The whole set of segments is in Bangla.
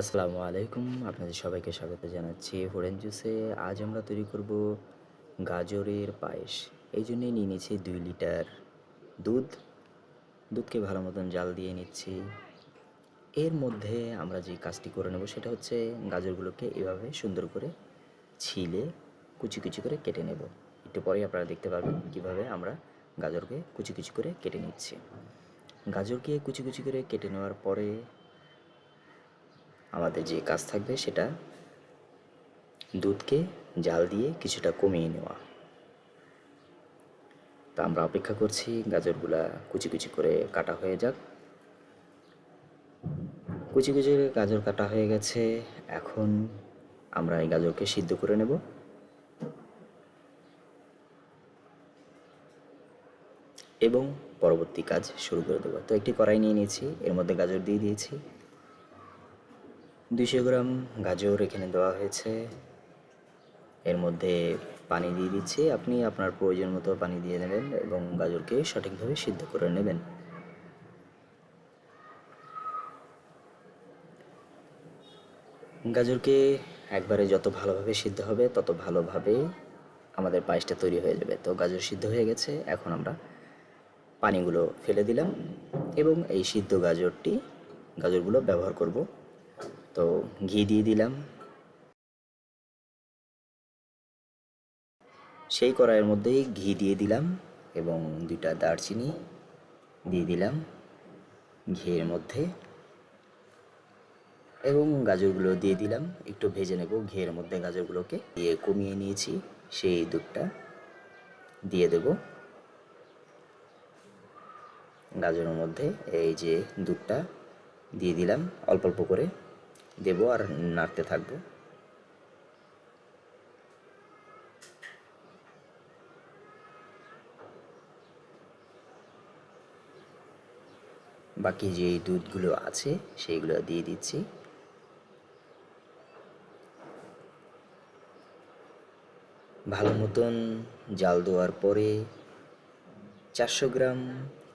আসসালামু আলাইকুম, আপনাদের সবাইকে স্বাগত জানাচ্ছি ফোরেন জুসে আজ আমরা তৈরি করব গাজরের পায়েস। এই জন্যে নিয়ে নিয়েছি দুই লিটার দুধ। দুধকে ভালো মতন জাল দিয়ে নিচ্ছি। এর মধ্যে আমরা যে কাজটি করে নেব সেটা হচ্ছে গাজরগুলোকে এভাবে সুন্দর করে ছিলে, কুচি কুচি করে কেটে নেব। একটু পরেই আপনারা দেখতে পাবেন কীভাবে আমরা গাজরকে কুচি কুচি করে কেটে নিচ্ছি। গাজরকে কুচি কুচি করে কেটে নেওয়ার পরে আমাদের যে কাজ থাকবে সেটা দুধকে জাল দিয়ে কিছুটা কমিয়ে নেওয়া। তা আমরা অপেক্ষা করছি, গাজরগুলা কুচি কুচি করে কাটা হয়ে যাক। কুচি কুচি করে গাজর কাটা হয়ে গেছে, এখন আমরা এই গাজরকে সিদ্ধ করে নেব। এবং পরবর্তী কাজ শুরু করে দেবো। তো একটি কড়াই নিয়ে নিয়েছি, এর মধ্যে গাজর দিয়ে দিয়েছি। দুশো গ্রাম গাজর এখানে দেওয়া হয়েছে। এর মধ্যে পানি দিয়ে দিচ্ছি। আপনি আপনার প্রয়োজন মতো পানি দিয়ে নেবেন এবং গাজরকে সঠিকভাবে সিদ্ধ করে নেবেন। গাজরকে একবারে যত ভালোভাবে সিদ্ধ হবে, তত ভালোভাবে আমাদের পায়েসটা তৈরি হয়ে যাবে। তো গাজর সিদ্ধ হয়ে গেছে। এখন আমরা পানিগুলো ফেলে দিলাম এবং এই সিদ্ধ গাজরটি, গাজরগুলো ব্যবহার করব। তো ঘি দিয়ে দিলাম। সেই কড়াইয়ের মধ্যেই ঘি দিয়ে দিলাম এবং দুইটা দারচিনি দিয়ে দিলাম ঘিয়ের মধ্যে এবং গাজরগুলো দিয়ে দিলাম। একটু ভেজে নেব ঘিয়ের মধ্যে গাজরগুলোকে। দিয়ে কমিয়ে নিয়েছি সেই দুধটা। দিয়ে দেব গাজরের মধ্যে এই যে দুধটা। দিয়ে দিলাম অল্প অল্প করে। দেবো আর নাড়তে থাকব। বাকি যে দুধগুলো আছে, সেইগুলো দিয়ে দিচ্ছি। ভালো মতন জাল দেওয়ার পরে চারশো গ্রাম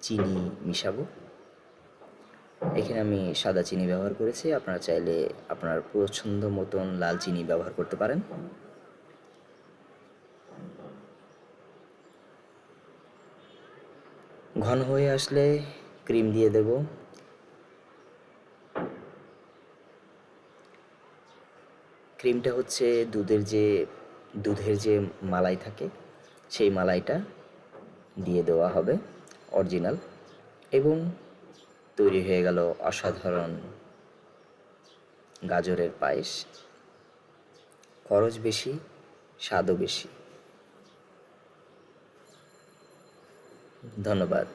চিনি মিশাবো। এখানে আমি সাদা চিনি ব্যবহার করেছি। আপনারা চাইলে আপনার পছন্দ মতন লাল চিনি ব্যবহার করতে পারেন। ঘন হয়ে আসলে ক্রিম দিয়ে দেব। ক্রিমটা হচ্ছে দুধের যে দুধের যে মালাই থাকে, সেই মালাইটা দিয়ে দেওয়া হবে, অরিজিনাল। এবং তৈরি হয়ে গেল অসাধারণ গাজরের পায়েস। খরচ বেশি স্বাদও বেশি। ধন্যবাদ।